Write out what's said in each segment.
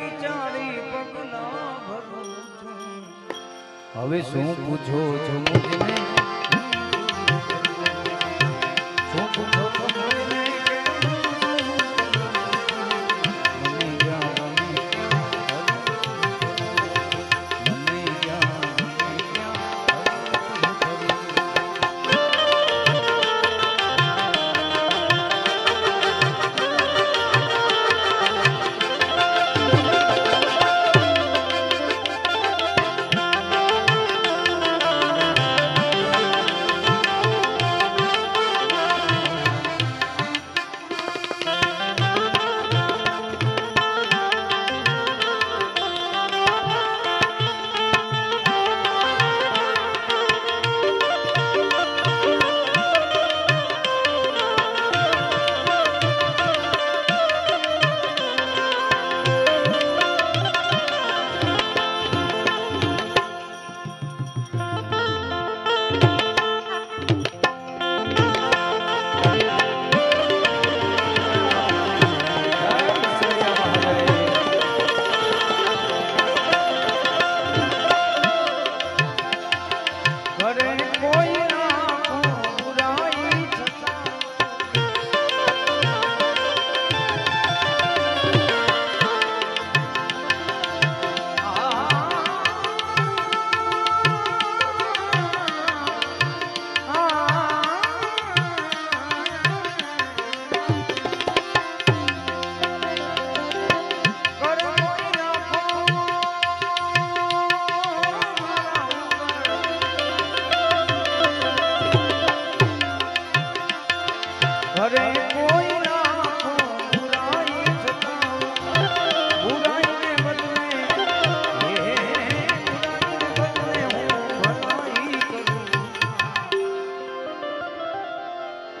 વિચારી પગલા ભરું છું. હવે શું પૂછો છો મુજને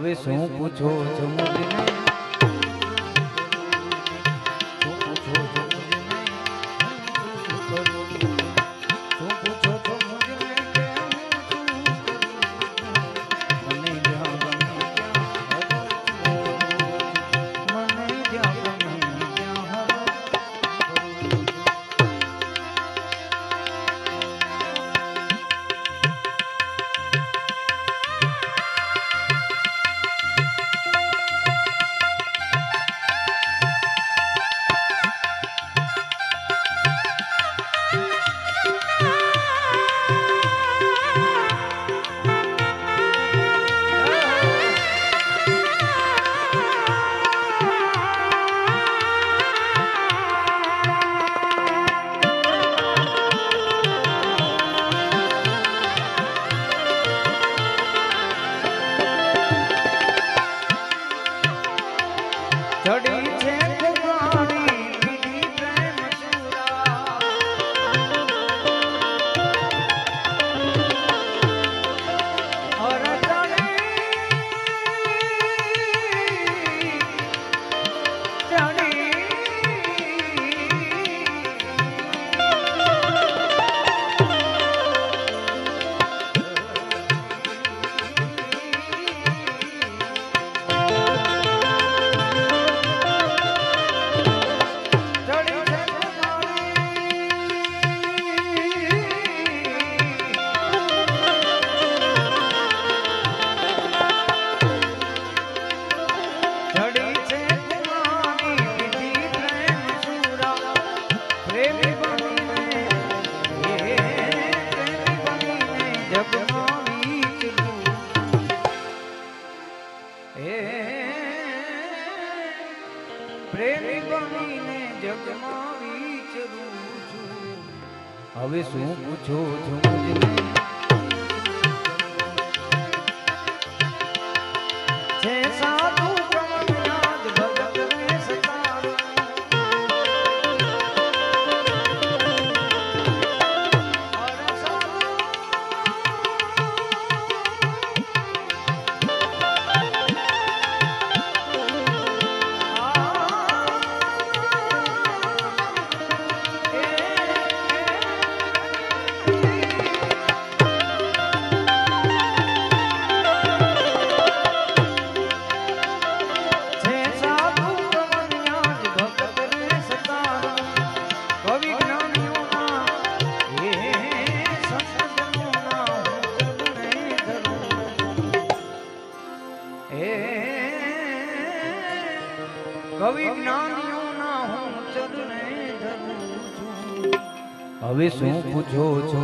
હવે શું પૂછો છો મુજને હે કવિ જ્ઞાનીઓના હું ચરણે ધરું છું. હવે શું પૂછો છો?